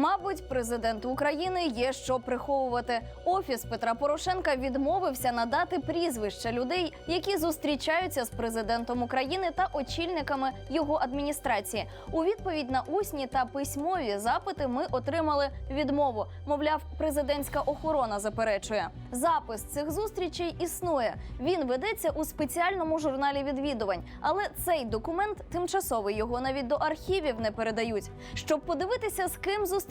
Мабуть, президенту України є що приховувати. Офіс Петра Порошенка відмовився надати прізвища людей, які зустрічаються з президентом України та очільниками його адміністрації. У відповідь на усні та письмові запити ми отримали відмову. Мовляв, президентська охорона заперечує. Запис цих зустрічей існує. Він ведеться у спеціальному журналі відвідувань, але цей документ тимчасовий його навіть до архівів не передають. Щоб подивитися, з ким зустрічаються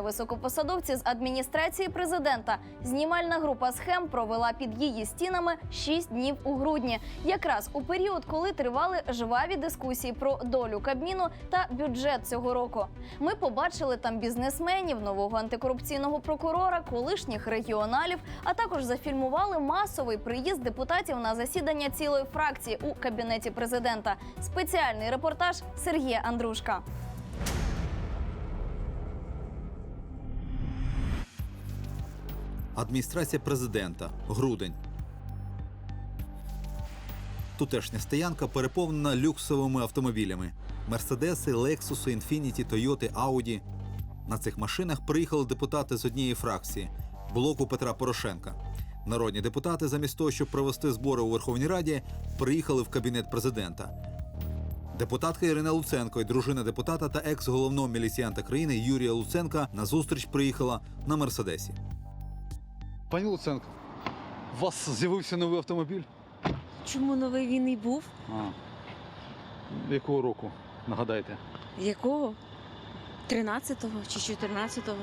високопосадовці з адміністрації президента, знімальна група схем провела під її стінами 6 днів у грудні, якраз у період, коли тривали жваві дискусії про долю Кабміну та бюджет цього року. Ми побачили там бізнесменів, нового антикорупційного прокурора, колишніх регіоналів, а також зафільмували масовий приїзд депутатів на засідання цілої фракції у кабінеті президента. Спеціальний репортаж Сергія Андрушка. Адміністрація президента. Грудень. Тутешня стоянка переповнена люксовими автомобілями: Мерседеси, Лексуси, Інфініті, Тойоти, Ауді. На цих машинах приїхали депутати з однієї фракції блоку Петра Порошенка. Народні депутати, замість того, щоб провести збори у Верховній Раді, приїхали в кабінет президента. Депутатка Ірина Луценко і дружина депутата та екс-головного міліціянта країни Юрія Луценка на зустріч приїхала на Мерседесі. Пані Луценко, у вас з'явився новий автомобіль? Чому новий він і був? А. Якого року? Нагадайте. Якого? 13-го чи 14-го?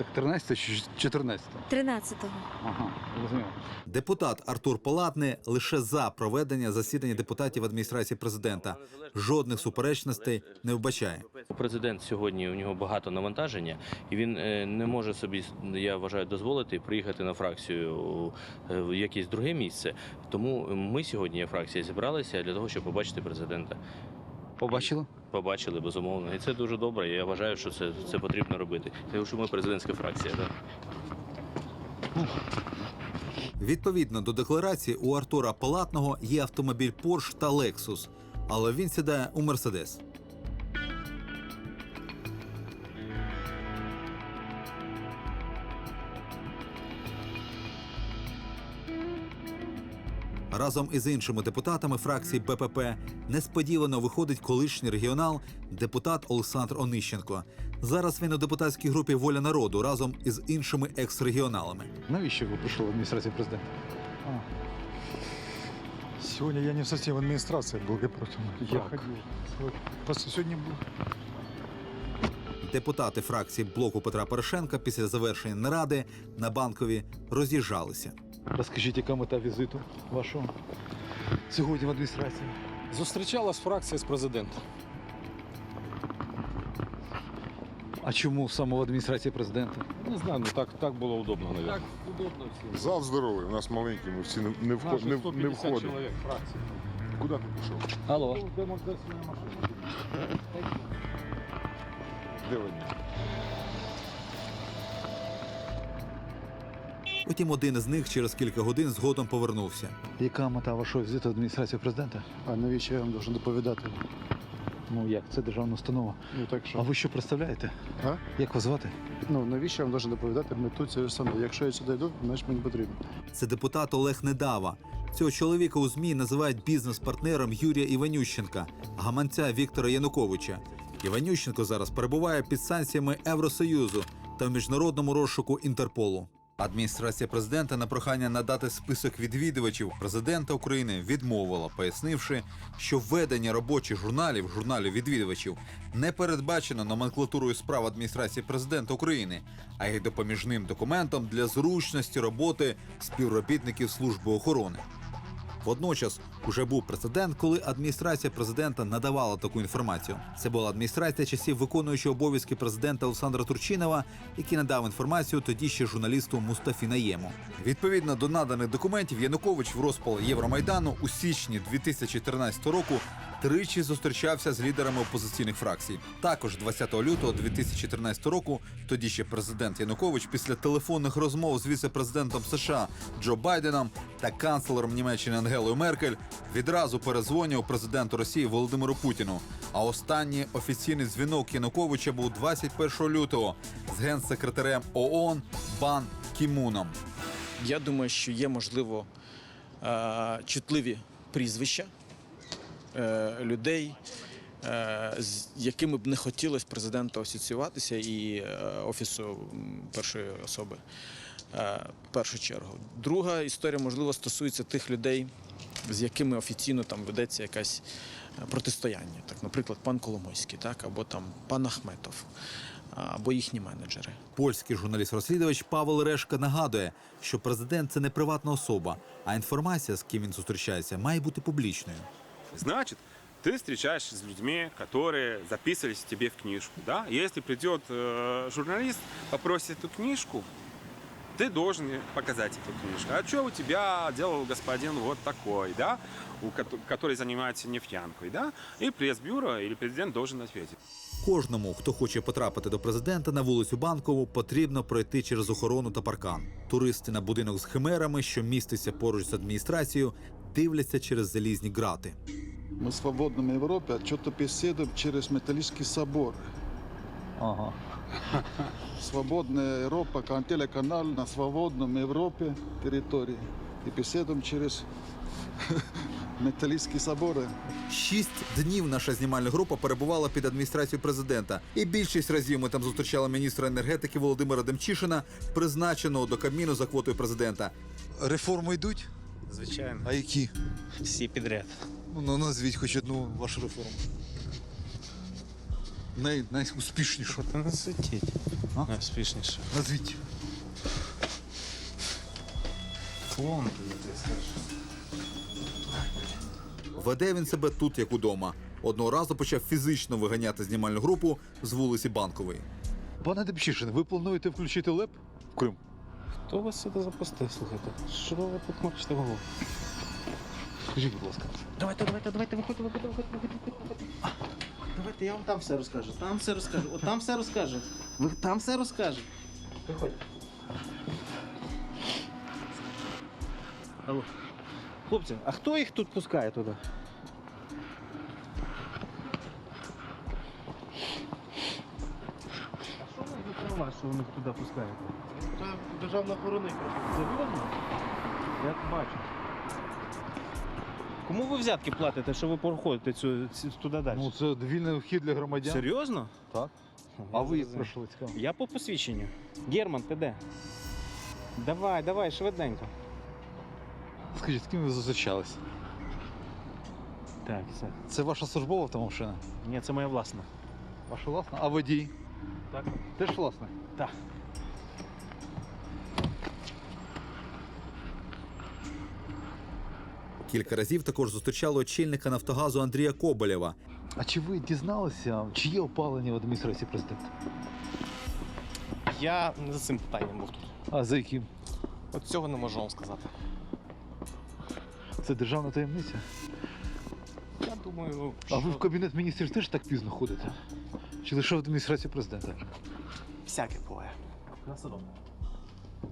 Так 13 чи 14? 13-го. Ага, розумію. Депутат Артур Палатний лише за проведення засідання депутатів адміністрації президента. Жодних суперечностей не вбачає. Президент сьогодні у нього багато навантаження, і він е, не може собі, я вважаю, дозволити приїхати на фракцію е, в якесь друге місце. Тому ми сьогодні, як фракція, зібралися для того, щоб побачити президента. Побачили? Побачили безумовно, і це дуже добре. Я вважаю, що це, це потрібно робити. Тому що ми президентська фракція. Так? Відповідно до декларації, у Артура Палатного є автомобіль Porsche та Lexus, але він сідає у Мерседес. Разом із іншими депутатами фракції БПП несподівано виходить колишній регіонал, депутат Олександр Онищенко. Зараз він у депутатській групі Воля народу разом із іншими екс-регіоналами. Навіщо ви прийшли в адміністрацію президента? Сегодня я не совсем в администрации благопротивно. Я Как? ходил. Просто сегодня был. Депутати фракції блоку Петра Порошенка після завершення наради на банкові роз'їжджалися. Розкажіть, яка мета візиту вашого сьогодні в адміністрації? Зустрічалась фракція з президентом. А чому саме в адміністрації президента? Не знаю, ну так, так було удобно, мабуть. Так, удобно всім. Зал здоровий, у нас маленький, ми всі не, не, вход, Наші не, в- 150 не входимо. чоловік фракції. Куди ти пішов? Алло. Демонстраційна машина. Де вони? Утім, один із них через кілька годин згодом повернувся. Яка мета вашого візиту в адміністрацію президента? А навіщо я вам должен доповідати? Ну як, це державна установа. Ну так А ви що представляєте? А? Як вас звати? Ну навіщо я вам должен доповідати мету цієї установи? Якщо я сюди йду, значить мені потрібно. Це депутат Олег Недава. Цього чоловіка у ЗМІ називають бізнес-партнером Юрія Іванющенка, гаманця Віктора Януковича. Іванющенко зараз перебуває під санкціями Євросоюзу та в міжнародному розшуку Інтерполу. Адміністрація президента на прохання надати список відвідувачів президента України відмовила, пояснивши, що введення робочих журналів, журналів відвідувачів, не передбачено номенклатурою справ адміністрації президента України, а й допоміжним документом для зручності роботи співробітників служби охорони. Водночас уже був прецедент, коли адміністрація президента надавала таку інформацію. Це була адміністрація часів виконуючого обов'язки президента Олександра Турчинова, який надав інформацію тоді ще журналісту Мустафі Наєму. Відповідно до наданих документів, Янукович в розпал Євромайдану у січні 2013 року Тричі зустрічався з лідерами опозиційних фракцій. Також 20 лютого 2013 року тоді ще президент Янукович після телефонних розмов з віце-президентом США Джо Байденом та канцлером Німеччини Ангелою Меркель відразу перезвонив президенту Росії Володимиру Путіну. А останній офіційний дзвінок Януковича був 21 лютого з генсекретарем ООН Бан Кімуном. Я думаю, що є можливо е, чутливі прізвища людей, е, з якими б не хотілося президенту асоціюватися і е, офісу першої особи. е, В першу чергу. Друга історія, можливо, стосується тих людей, з якими офіційно там ведеться якась е, протистояння. Так, наприклад, пан Коломойський, так, або там пан Ахметов, або їхні менеджери. Польський журналіст-розслідувач Павел Решка нагадує, що президент це не приватна особа, а інформація, з ким він зустрічається, має бути публічною. Значит, ты встречаешься с людьми, которые записывались тебе в книжку. Да? Если придет э, журналист, попросит эту книжку, ты должен показать эту книжку. А что у тебя делал господин вот такой, да? у кото- который занимается нефтянкой, да? И пресс-бюро или президент должен ответить. Кожному, хто хоче потрапити до президента на вулицю Банкову, потрібно пройти через охорону та паркан. Туристи на будинок з химерами, що міститься поруч з адміністрацією, дивляться через залізні грати. Мы в Европе, а что-то беседуем через металлический собор. Ага. Свободная Европа, кан- телеканал на свободном Европе территории. И беседуем через металлические соборы. Шість днів наша знімальна група перебувала під адміністрацією президента, і більшість разів ми там зустрічали міністра енергетики Володимира Демчишина, призначеного до Кабміну за квотою президента. Реформи йдуть? Звичайно, А які? всі підряд. Ну, назвіть хоч одну вашу реформу. Най, найуспішнішу. Та не сидіть. А? Найуспішніше. Назвіть. Фон. Веде він себе тут, як удома. Одного разу почав фізично виганяти знімальну групу з вулиці Банкової. Пане Демчишин, ви плануєте включити ЛЕП в Крим? Хто вас сюди запустив, слухайте? Що ви тут мочите голову? Скажіть, будь ласка. Давайте, давайте, давайте, виходьте, виходьте, виходьте, виходьте, виходьте. Давайте, я вам там все розкажу. Там все розкажу. От там все розкажу. Ви там все розкажу. Виходь. Алло. Хлопці, а хто їх тут пускає туди? А що ви за права, що їх туди пускаєте? Це державна охорона. Серйозно? Я бачу. Кому ви взятки платите, що ви проходите цю, цю туди далі? Ну, це вільний вхід для громадян. Серйозно? Так. А ви як пройшли цікаво? Я по посвідченню. Герман, ти де? Давай, давай, швиденько. Скажіть, з ким ви зустрічались? Так, все. Це ваша службова автомашина? Ні, це моя власна. Ваша власна? А водій? Так. Теж власна? Так. Кілька разів також зустрічали очільника Нафтогазу Андрія Коболєва. А чи ви дізналися, чи є опалення в адміністрації президента? Я не за цим питанням був тут. А за яким? От цього не можу вам сказати. Це державна таємниця? Я думаю, А ви в кабінет міністрів теж так пізно ходите? Чи лише в адміністрації президента? всяке буває. Добре.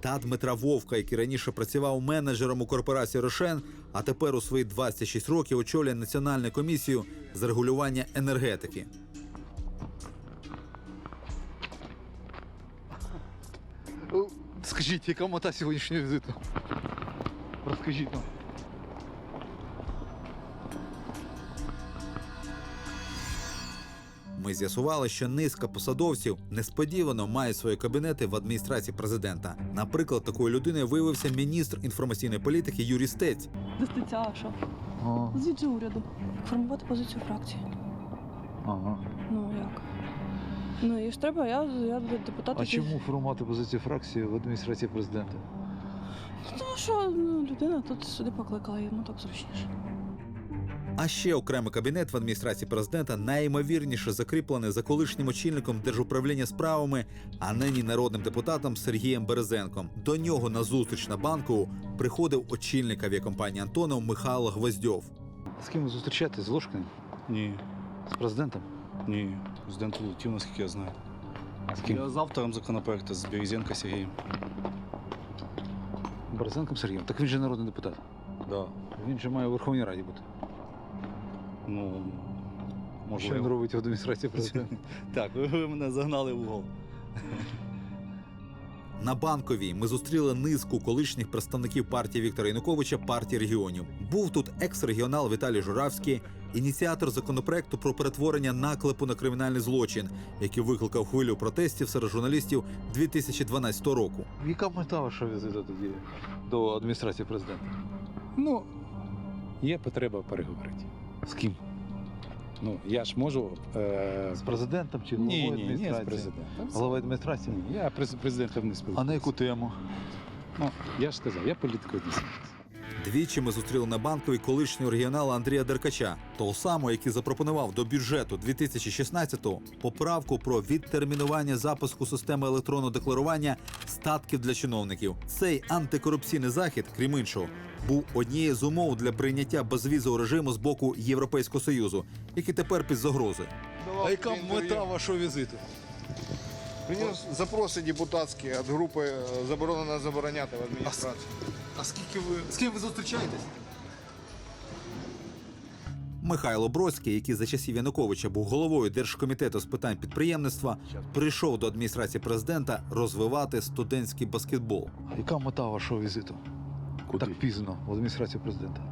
Та Дмитра Вовка, який раніше працював менеджером у корпорації Рошен, а тепер у свої 26 років очолює Національну комісію з регулювання енергетики. Скажіть, яка мета сьогоднішнього візиту? Розкажіть нам. Ми з'ясували, що низка посадовців несподівано мають свої кабінети в адміністрації президента. Наприклад, такою людиною виявився міністр інформаційної політики Юрій Стець. Достиця, що? А, Звідси уряду. Формувати позицію фракції. ага. Ну як? Ну і ж треба, я, я депутат. А який- чому формувати позицію фракції в адміністрації президента? Тому що ну, людина тут сюди покликала, йому так зручніше. А ще окремий кабінет в адміністрації президента найімовірніше закріплений за колишнім очільником держуправління справами, а нині народним депутатом Сергієм Березенком. До нього на зустріч на банку приходив очільник авіакомпанії Антонов Михайло Гвоздьов. З ким ви зустрічаєтесь? З Ложкиним? Ні. З президентом? Ні. Президент улетів, наскільки я знаю. З ким? Я з автором законопроекту з Березенко Сергієм. Борисенком Сергієм. Так він же народний депутат. Да. Він же має у Верховній Раді бути. Ну, Що він можливо. робить в адміністрації президента? Так, ви, ви мене загнали в угол. На банковій ми зустріли низку колишніх представників партії Віктора Януковича партії регіонів. Був тут екс-регіонал Віталій Журавський, ініціатор законопроекту про перетворення наклепу на кримінальний злочин, який викликав хвилю протестів серед журналістів 2012 року. Яка мета вашого візиту тоді до адміністрації президента? Ну, є потреба переговорити. З ким? Ну, я ж можу. Е... З президентом чи головою Ні, ні, ні, з адміністрації? президентом. Головою адміністрації? Ні, я з президентом не спілкуюся. А на яку тему? Ну, я ж сказав, я політикою не займаюся. Двічі ми зустріли на банковій колишнього регіонала Андрія Деркача, того самого, який запропонував до бюджету 2016-го поправку про відтермінування запуску системи електронного декларування статків для чиновників. Цей антикорупційний захід, крім іншого, був однією з умов для прийняття безвізового режиму з боку Європейського союзу, який тепер під загрозою. А яка мета вашого візиту? Приніс запроси депутатські від групи е, заборонено забороняти в адміністрації. А скільки ви з ким ви зустрічаєтесь? Михайло Бродський, який за часів Януковича був головою Держкомітету з питань підприємництва, прийшов до адміністрації президента розвивати студентський баскетбол. Яка мета вашого візиту? Куди? Так пізно в адміністрацію президента.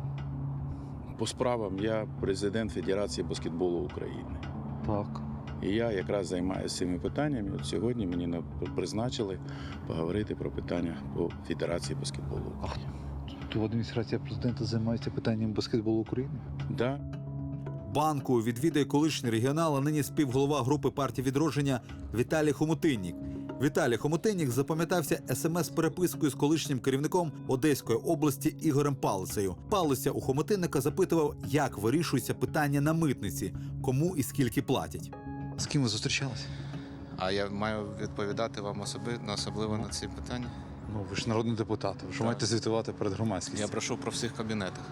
По справам я президент Федерації баскетболу України. Так. І я якраз займаюся цими питаннями. От сьогодні мені на- призначили поговорити про питання по Федерації баскетболу України. То адміністрація президента займається питанням баскетболу України? Да, Банку відвідує колишній регіонал, а нині співголова групи партії відродження Віталій Хомутиннік. Віталій Хомутиннік запам'ятався смс-перепискою з колишнім керівником Одеської області Ігорем Палицею. Палиця у Хомутинника запитував, як вирішується питання на митниці, кому і скільки платять. З ким ви зустрічалися? А я маю відповідати вам особи, особливо на ці питання. Ну, ви ж народний депутат, ви ж маєте звітувати перед громадськістю. Я прошу про всіх кабінетах.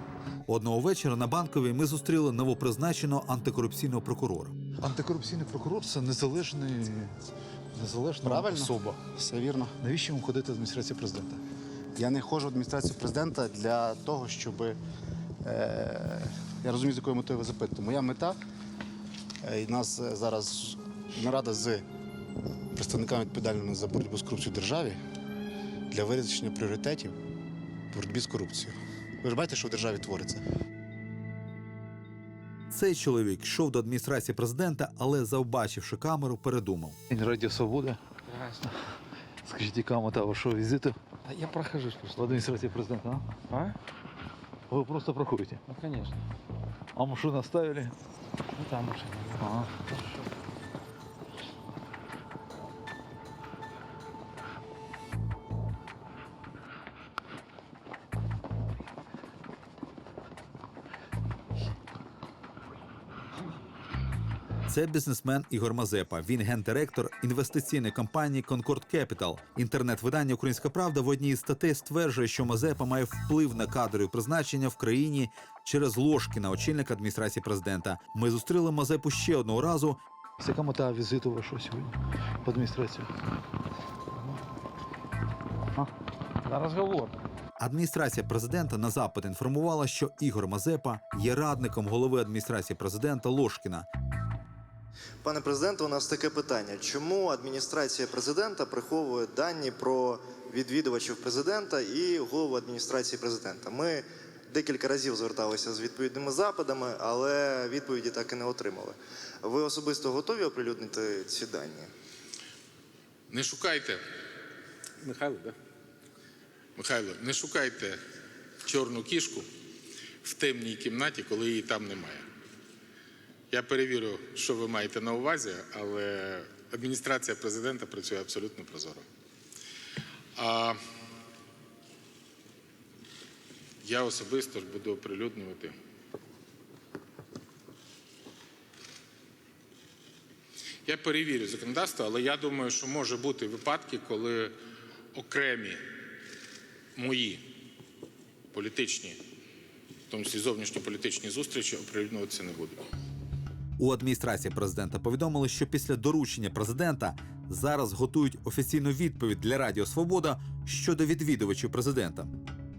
Одного вечора на банковій ми зустріли новопризначеного антикорупційного прокурора. Антикорупційний прокурор це незалежний, незалежна Правильно. особа. Все вірно. Навіщо йому ходити в адміністрацію президента? Я не ходжу в адміністрацію президента для того, щоб. Е, я розумію, з якою метою ви запитуєте. Моя мета, і нас е, зараз нарада з представниками відповідальними за боротьбу з корупцією в державі для вирішення пріоритетів в боротьбі з корупцією. Ви ж бачите, що в державі твориться? Цей чоловік йшов до адміністрації президента, але, завбачивши камеру, передумав. Радіо Свобода. Скажіть, яка мета вашого візиту Я прохожусь в адміністрації президента? А? А? Ви просто проходите. Ну, конечно. А машину оставили? Ну, там уже. Ага. Це бізнесмен Ігор Мазепа. Він гендиректор інвестиційної компанії Concord Capital. Інтернет-видання Українська Правда в одній із статей стверджує, що Мазепа має вплив на кадрові призначення в країні через ложки на очільника адміністрації президента. Ми зустріли Мазепу ще одного разу. Яка мета візиту вашого сьогодні в адміністрацію? На розговор. Адміністрація президента на запит інформувала, що Ігор Мазепа є радником голови адміністрації президента Лошкіна. Пане президенте, у нас таке питання: чому адміністрація президента приховує дані про відвідувачів президента і голову адміністрації президента? Ми декілька разів зверталися з відповідними запитами, але відповіді так і не отримали. Ви особисто готові оприлюднити ці дані? Не шукайте. Михайло, да? Михайло, не шукайте чорну кішку в темній кімнаті, коли її там немає. Я перевірю, що ви маєте на увазі, але адміністрація президента працює абсолютно прозоро. А я особисто ж буду оприлюднювати. Я перевірю законодавство, але я думаю, що може бути випадки, коли окремі мої політичні, в тому числі зовнішньополітичні зустрічі оприлюднюватися не будуть. У адміністрації президента повідомили, що після доручення президента зараз готують офіційну відповідь для Радіо Свобода щодо відвідувачів президента.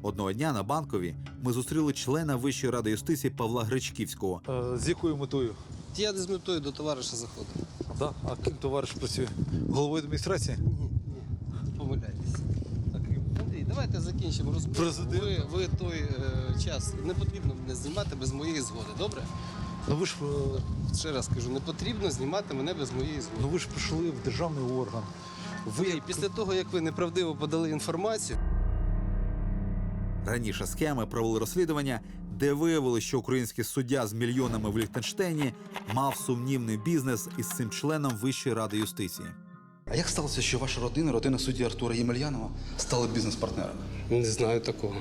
Одного дня на банкові ми зустріли члена Вищої ради юстиції Павла Гречківського. Е, З якою метою? Я не з метою до товариша заходив. Да? А ким товариш працює? Головою адміністрації? Ні, ні, Помиляйтесь. Андрій, давайте закінчимо розмову. Президент. Ви, ви той е, час не потрібно мене знімати без моєї згоди, добре? Ну ви ж е, Ще раз кажу, не потрібно знімати мене без моєї згоди. ну ви ж прийшли в державний орган. Ви Ви після того, як ви неправдиво подали інформацію, Раніше схеми провели розслідування, де виявили, що український суддя з мільйонами в Ліхтенштейні мав сумнівний бізнес із цим членом Вищої ради юстиції. А як сталося, що ваша родина, родина судді Артура Ємельянова, стали бізнес-партнерами? не знаю такого.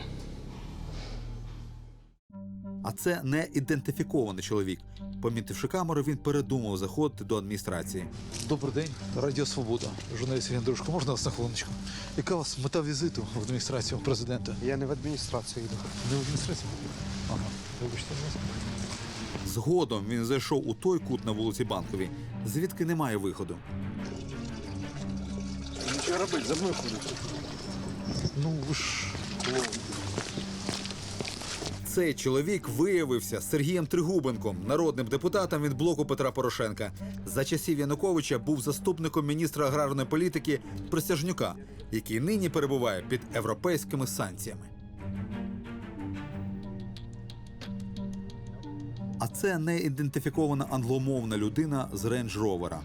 А це не ідентифікований чоловік. Помітивши камеру, він передумав заходити до адміністрації. Добрий день, Радіо Свобода. Журналіст Євген Дружко, можна вас на хвилиночку? Яка у вас мета візиту в адміністрацію президента? Я не в адміністрацію йду. Не в адміністрацію? Ага, вибачте. Згодом він зайшов у той кут на вулиці Банковій, звідки немає виходу. Що робити? За мною ходить. Ну ви ж Цей чоловік виявився Сергієм Тригубенком, народним депутатом від блоку Петра Порошенка. За часів Януковича був заступником міністра аграрної політики Присяжнюка, який нині перебуває під європейськими санкціями. А це неідентифікована англомовна людина з рейндж ровера.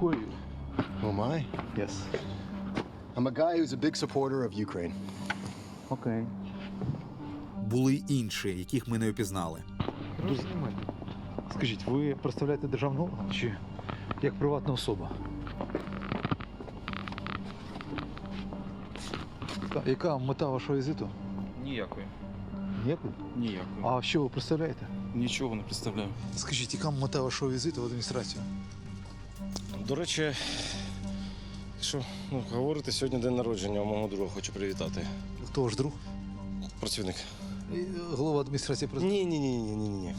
Who are you? Oh my? Yes. I'm a guy who's a big supporter of Ukraine. Окей. Були й інші, яких ми не опізнали. Дуже. Скажіть, ви представляєте державний орган чи як приватна особа? Яка- Яка мета вашого візиту? Ніякої. Ніякої? Ніякої. А що ви представляєте? Нічого не представляю. Скажіть, яка мета вашого візиту в адміністрацію? До речі, що ну, говорите, сьогодні день народження у мого друга хочу привітати. Хто ваш друг? Працівник. Голова адміністрації президента. Ні, ні, ні, ні, ні, ні.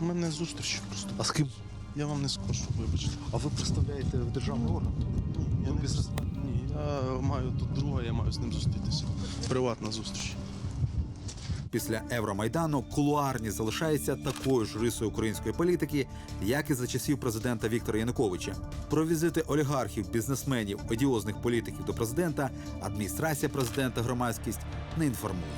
У мене зустріч просто. А з ким? Я вам не скажу, вибачте. А ви представляєте державний орган? Ні, я Ви не? Ні, я маю тут друга, я маю з ним зустрітися. Приватна зустріч. Після Евромайдану кулуарність залишається такою ж рисою української політики, як і за часів президента Віктора Януковича. Про візити олігархів, бізнесменів, одіозних політиків до президента адміністрація президента громадськість не інформує.